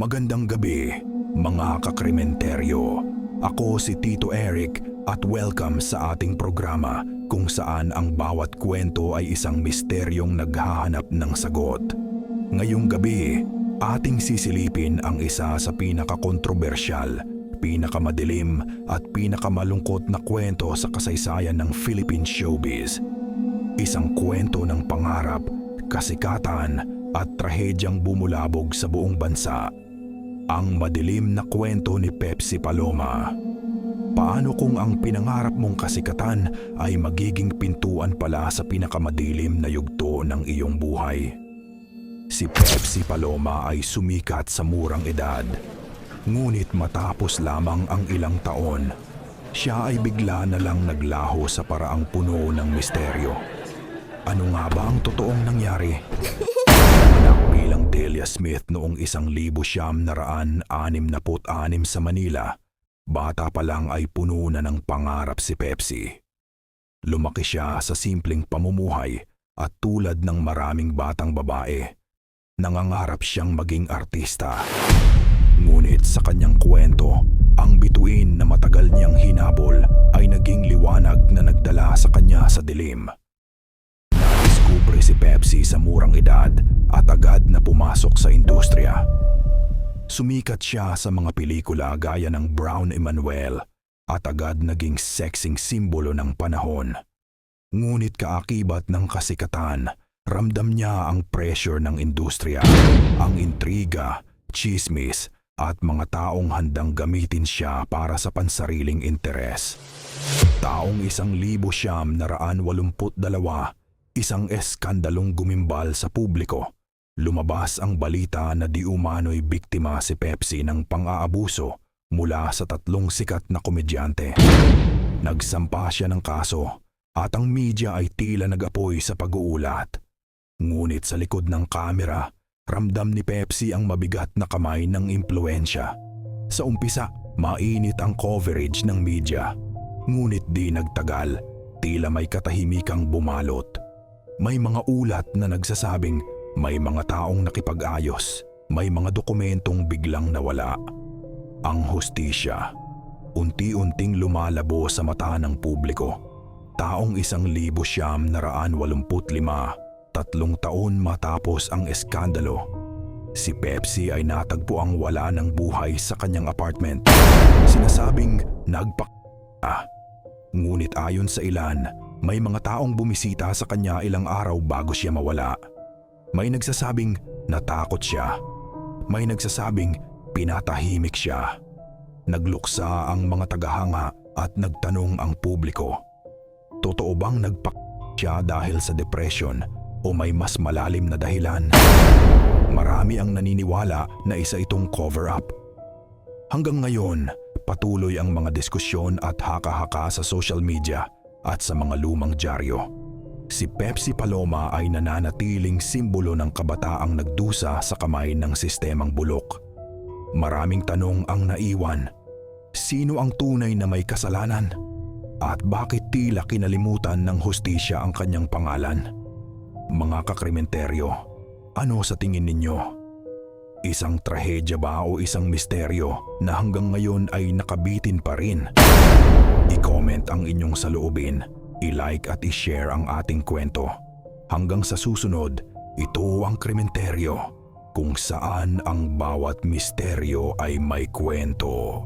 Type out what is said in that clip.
Magandang gabi, mga kakrimenteryo. Ako si Tito Eric at welcome sa ating programa kung saan ang bawat kwento ay isang misteryong naghahanap ng sagot. Ngayong gabi, ating sisilipin ang isa sa pinakakontrobersyal, pinakamadilim at pinakamalungkot na kwento sa kasaysayan ng Philippine showbiz. Isang kwento ng pangarap, kasikatan at trahedyang bumulabog sa buong bansa. Ang madilim na kwento ni Pepsi Paloma. Paano kung ang pinangarap mong kasikatan ay magiging pintuan pala sa pinakamadilim na yugto ng iyong buhay? Si Pepsi Paloma ay sumikat sa murang edad. Ngunit matapos lamang ang ilang taon, siya ay bigla na lang naglaho sa paraang puno ng misteryo. Ano nga ba ang totoong nangyari? Bilang Delia Smith noong isang libo siyam na raan anim na anim sa Manila, bata pa lang ay puno na ng pangarap si Pepsi. Lumaki siya sa simpleng pamumuhay at tulad ng maraming batang babae, nangangarap siyang maging artista. Ngunit sa kanyang kwento, ang bituin na matagal niyang hinabol ay naging liwanag na nagdala sa kanya sa dilim. Pepsi sa murang edad at agad na pumasok sa industriya. Sumikat siya sa mga pelikula gaya ng Brown Emanuel at agad naging sexing simbolo ng panahon. Ngunit kaakibat ng kasikatan, ramdam niya ang pressure ng industriya, ang intriga, chismis at mga taong handang gamitin siya para sa pansariling interes. Taong isang libo siyam na raan walumput dalawa, isang eskandalong gumimbal sa publiko. Lumabas ang balita na di umano'y biktima si Pepsi ng pang-aabuso mula sa tatlong sikat na komedyante. Nagsampa siya ng kaso at ang media ay tila nag-apoy sa pag-uulat. Ngunit sa likod ng kamera, ramdam ni Pepsi ang mabigat na kamay ng impluensya. Sa umpisa, mainit ang coverage ng media. Ngunit di nagtagal, tila may katahimikang bumalot. May mga ulat na nagsasabing may mga taong nakipag-ayos, may mga dokumentong biglang nawala. Ang hustisya, unti-unting lumalabo sa mata ng publiko. Taong isang libo siyam na raan walumput lima, tatlong taon matapos ang eskandalo. Si Pepsi ay natagpo ang wala ng buhay sa kanyang apartment. Sinasabing nagpak... Ngunit ayon sa ilan, may mga taong bumisita sa kanya ilang araw bago siya mawala. May nagsasabing natakot siya. May nagsasabing pinatahimik siya. Nagluksa ang mga tagahanga at nagtanong ang publiko. Totoo bang nagpak siya dahil sa depression o may mas malalim na dahilan? Marami ang naniniwala na isa itong cover-up. Hanggang ngayon, patuloy ang mga diskusyon at haka-haka sa social media at sa mga lumang dyaryo. Si Pepsi Paloma ay nananatiling simbolo ng kabataang nagdusa sa kamay ng sistemang bulok. Maraming tanong ang naiwan. Sino ang tunay na may kasalanan? At bakit tila kinalimutan ng hustisya ang kanyang pangalan? Mga kakrimenteryo, ano sa tingin ninyo? Isang trahedya ba o isang misteryo na hanggang ngayon ay nakabitin pa rin? I-comment ang inyong saloobin, i-like at i-share ang ating kwento. Hanggang sa susunod, ito ang krimenteryo kung saan ang bawat misteryo ay may kwento.